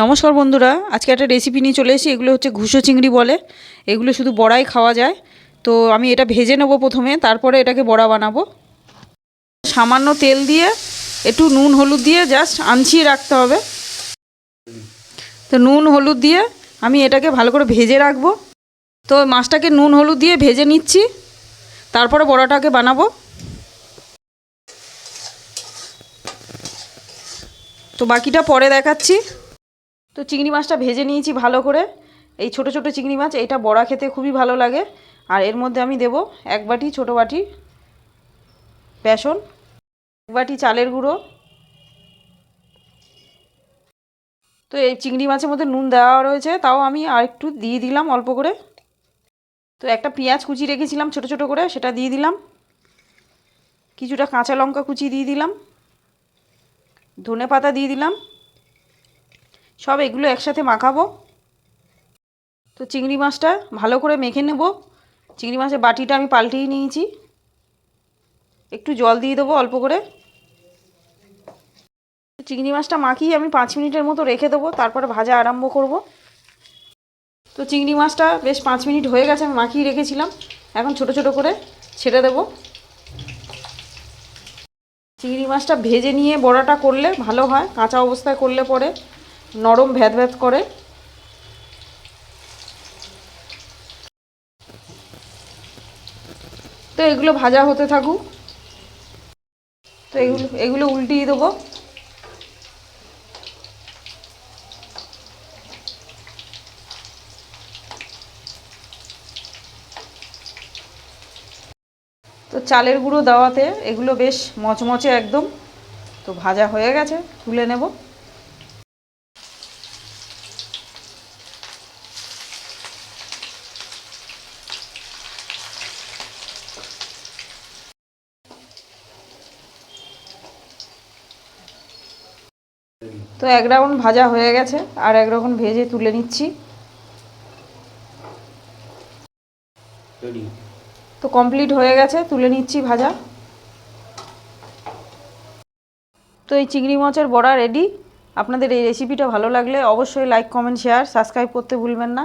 নমস্কার বন্ধুরা, আজকে একটা রেসিপি নিয়ে চলে এসেছি, এগুলো হচ্ছে ঘুষো চিংড়ি বলে। এগুলো শুধু বড়াই খাওয়া যায়। তো আমি এটা ভেজে নেব প্রথমে, তারপরে এটাকে বড়া বানাবো। সামান্য তেল দিয়ে, একটু নুন হলুদ দিয়ে জাস্ট আনছিয়ে রাখতে হবে। তো নুন হলুদ দিয়ে আমি এটাকে ভালো করে ভেজে রাখব। তো মাছটাকে নুন হলুদ দিয়ে ভেজে নিচ্ছি, তারপরে বড়াটাকে বানাবো। তো বাকিটা পরে দেখাচ্ছি। তো চিংড়ি মাছটা ভেজে নিয়েছি ভালো করে। এই ছোট ছোট চিংড়ি মাছ, এটা বড়া খেতে খুবই ভালো লাগে। আর এর মধ্যে আমি দেব এক বাটি ছোট বাটি বেসন, এক বাটি চালের গুঁড়ো। তো এই চিংড়ি মাছের মধ্যে নুন দেওয়া রয়েছে, তাও আমি আর একটু দিয়ে দিলাম অল্প করে। তো একটা পেঁয়াজ কুচি রেখেছিলাম ছোট ছোট করে, সেটা দিয়ে দিলাম। কিছুটা কাঁচা লঙ্কা কুচি দিয়ে দিলাম। ধনে পাতা দিয়ে দিলাম। সব এগুলো একসাথে মাখাবো। তো চিংড়ি মাছটা ভালো করে মেখে নেব। চিংড়ি মাছের বাটিটা আমি পাল্টিয়ে নিয়েছি। একটু জল দিয়ে দেবো অল্প করে। চিংড়ি মাছটা মাখিয়ে আমি পাঁচ মিনিটের মতো রেখে দেবো, তারপরে ভাজা আরম্ভ করব। তো চিংড়ি মাছটা বেশ পাঁচ মিনিট হয়ে গেছে, আমি মাখিয়ে রেখেছিলাম। এখন ছোট ছোট করে ছেড়ে দেব। চিংড়ি মাছটা ভেজে নিয়ে বড়াটা করলে ভালো হয়, কাঁচা অবস্থায় করলে পরে। নরম ভ্যাদ ভ্যাদ করে। তো এগুলো ভাজা হতে থাকুক। তো এগুলো এগুলো উল্টিয়ে দেবো। তো চালের গুঁড়ো দেওয়াতে এগুলো বেশ মচমচে একদম। তো ভাজা হয়ে গেছে, তুলে নেব। তো এক রাউন্ড ভাজা হয়ে গেছে আর এক রকম ভেজে তুলে নিচ্ছি। তো কমপ্লিট হয়ে গেছে তুলে নিচ্ছি ভাজা। তো এই চিংড়ি মাছের বড়া রেডি আপনাদের এই রেসিপিটা ভালো লাগলে অবশ্যই লাইক কমেন্ট শেয়ার সাবস্ক্রাইব করতে ভুলবেন না।